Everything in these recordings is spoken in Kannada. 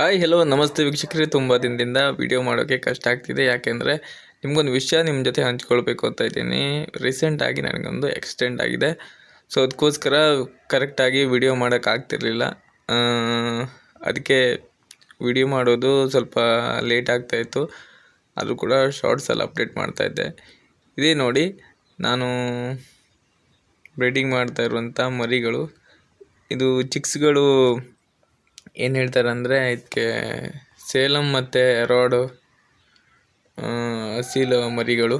ಹಾಯ್ ಹಲೋ ನಮಸ್ತೆ ವೀಕ್ಷಕರೇ. ತುಂಬ ದಿನದಿಂದ ವಿಡಿಯೋ ಮಾಡೋಕ್ಕೆ ಕಷ್ಟ ಆಗ್ತಿದೆ. ಯಾಕೆಂದರೆ ನಿಮಗೊಂದು ವಿಷಯ ನಿಮ್ಮ ಜೊತೆ ಹಂಚ್ಕೊಳ್ಬೇಕು ಅಂತ ಇದ್ದೀನಿ. ರೀಸೆಂಟಾಗಿ ನನಗೊಂದು ಎಕ್ಸಿಡೆಂಟ್ ಆಗಿದೆ. ಸೊ ಅದಕ್ಕೋಸ್ಕರ ಕರೆಕ್ಟಾಗಿ ವಿಡಿಯೋ ಮಾಡೋಕ್ಕಾಗ್ತಿರ್ಲಿಲ್ಲ ಅದಕ್ಕೆ ವಿಡಿಯೋ ಮಾಡೋದು ಸ್ವಲ್ಪ ಲೇಟ್ ಆಗ್ತಾಯಿತ್ತು ಅದು ಕೂಡ ಶಾರ್ಟ್ಸಲ್ಲಿ ಅಪ್ಡೇಟ್ ಮಾಡ್ತಾಯಿದ್ದೆ ಇದೇ ನೋಡಿ, ನಾನು ಬ್ರೀಡಿಂಗ್ ಮಾಡ್ತಾ ಇರುವಂಥ ಮರಿಗಳು. ಇದು ಚಿಕ್ಸ್ಗಳು ಏನು ಹೇಳ್ತಾರೆ ಅಂದರೆ ಇದಕ್ಕೆ ಸೇಲಂ ಮತ್ತು ರೋಡು ಅಸೀಲ್ ಮರಿಗಳು,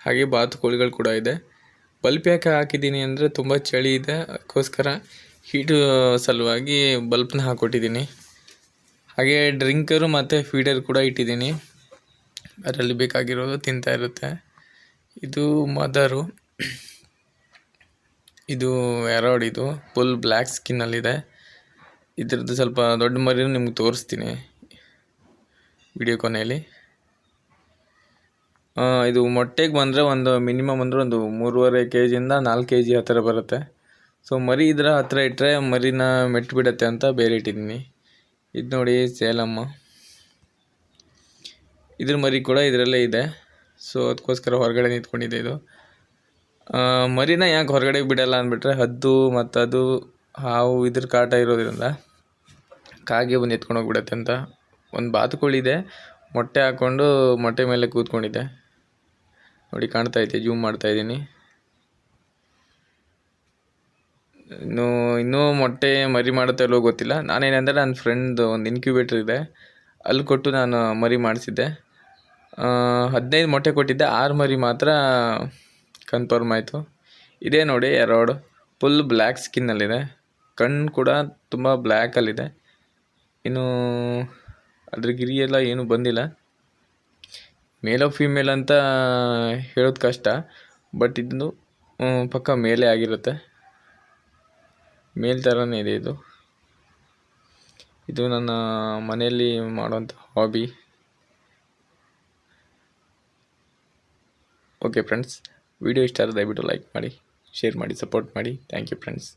ಹಾಗೆ ಬಾತುಕೋಳಿಗಳು ಕೂಡ ಇದೆ. ಬಲ್ಪ್ ಯಾಕೆ ಹಾಕಿದ್ದೀನಿ ಅಂದರೆ ತುಂಬ ಚಳಿ ಇದೆ. ಅದಕ್ಕೋಸ್ಕರ ಹೀಟು ಸಲುವಾಗಿ ಬಲ್ಪ್ನ ಹಾಕ್ಕೊಟ್ಟಿದ್ದೀನಿ ಹಾಗೆ ಡ್ರಿಂಕರು ಮತ್ತು ಫೀಡರ್ ಕೂಡ ಇಟ್ಟಿದ್ದೀನಿ. ಅದರಲ್ಲಿ ಬೇಕಾಗಿರೋದು ತಿಂತಾ ಇರುತ್ತೆ. ಇದು ಮದರು. ಇದು ಎರಾಡ್ ಇದು ಫುಲ್ ಬ್ಲ್ಯಾಕ್ ಸ್ಕಿನ್ನಲ್ಲಿದೆ ಇದ್ರದ್ದು ಸ್ವಲ್ಪ ದೊಡ್ಡ ಮರಿನೂ ನಿಮ್ಗೆ ತೋರಿಸ್ತೀನಿ ವಿಡಿಯೋ ಕೊನೆಯಲ್ಲಿ. ಇದು ಮೊಟ್ಟೆಗೆ ಬಂದರೆ ಒಂದು ಮಿನಿಮಮ್ ಅಂದರೆ ಒಂದು ಮೂರುವರೆ ಕೆ ಜಿಯಿಂದ ನಾಲ್ಕು ಕೆ ಜಿ ಆ ಥರ ಬರುತ್ತೆ. ಸೊ, ಮರಿ ಇದರ ಹತ್ರ ಇಟ್ಟರೆ ಮರಿನ ಮೆಟ್ಬಿಡತ್ತೆ ಅಂತ ಬೇರೆ ಇಟ್ಟಿದ್ದೀನಿ. ಇದು ನೋಡಿ ಸೇಲಮ್ಮ. ಇದ್ರ ಮರಿ ಕೂಡ ಇದರಲ್ಲೇ ಇದೆ. ಸೊ, ಅದಕ್ಕೋಸ್ಕರ ಹೊರಗಡೆ ನಿಂತ್ಕೊಂಡಿದೆ ಇದು. ಮರಿನ ಯಾಕೆ ಹೊರಗಡೆ ಬಿಡಲ್ಲ ಅಂದ್ಬಿಟ್ರೆ ಹದ್ದು ಮತ್ತು ಅದು ಹಾವು ಇದ್ರ ಕಾಟ ಇರೋದ್ರಿಂದ ಕಾಗೆ ಬಂದು ಎತ್ಕೊಂಡು ಹೋಗ್ಬಿಡತ್ತೆ ಅಂತ ಒಂದು ಬಾತುಕೋಳಿ ಇದೆ ಮೊಟ್ಟೆ ಹಾಕ್ಕೊಂಡು ಮೊಟ್ಟೆ ಮೇಲೆ ಕೂತ್ಕೊಂಡಿದೆ ನೋಡಿ, ಕಾಣ್ತಾ ಐತೆ ಜೂಮ್ ಮಾಡ್ತಾ ಇದ್ದೀನಿ. ಇನ್ನು, ಇನ್ನೂ ಮೊಟ್ಟೆ ಮರಿ ಮಾಡುತ್ತೆ ಅಲ್ಲೋ ಗೊತ್ತಿಲ್ಲ. ನಾನೇನೆಂದರೆ ನನ್ನ ಫ್ರೆಂಡ್ ಒಂದು ಇನ್ಕ್ಯುಬೇಟರ್ ಇದೆ. ಅಲ್ಲಿ ಕೊಟ್ಟು ನಾನು ಮರಿ ಮಾಡಿಸಿದ್ದೆ. ಹದಿನೈದು ಮೊಟ್ಟೆ ಕೊಟ್ಟಿದ್ದೆ, ಆರು ಮರಿ ಮಾತ್ರ ಕನ್ಫರ್ಮ್ ಆಯಿತು. ಇದೇ ನೋಡಿ ಎರಡು ಫುಲ್ ಬ್ಲ್ಯಾಕ್ ಸ್ಕಿನ್ನಲ್ಲಿದೆ ಕಣ್ಣು ಕೂಡ ತುಂಬ ಬ್ಲ್ಯಾಕಲ್ಲಿದೆ ಇನ್ನು ಅದ್ರ ಗಿರಿ ಎಲ್ಲ ಏನೂ ಬಂದಿಲ್ಲ. ಮೇಲೋ ಫೀಮೇಲ್ ಅಂತ ಹೇಳೋದು ಕಷ್ಟ. ಬಟ್ ಇದನ್ನು ಪಕ್ಕ ಮೇಲೇ ಆಗಿರುತ್ತೆ. ಮೇಲ್ ಥರನೇ ಇದೆ ಇದು. ಇದು ನನ್ನ ಮನೆಯಲ್ಲಿ ಮಾಡುವಂಥ ಹಾಬಿ ಓಕೆ ಫ್ರೆಂಡ್ಸ್ ವಿಡಿಯೋ ಇಷ್ಟ ಆದರೆ ದಯವಿಟ್ಟು ಲೈಕ್ ಮಾಡಿ ಶೇರ್ ಮಾಡಿ ಸಪೋರ್ಟ್ ಮಾಡಿ. Thank you friends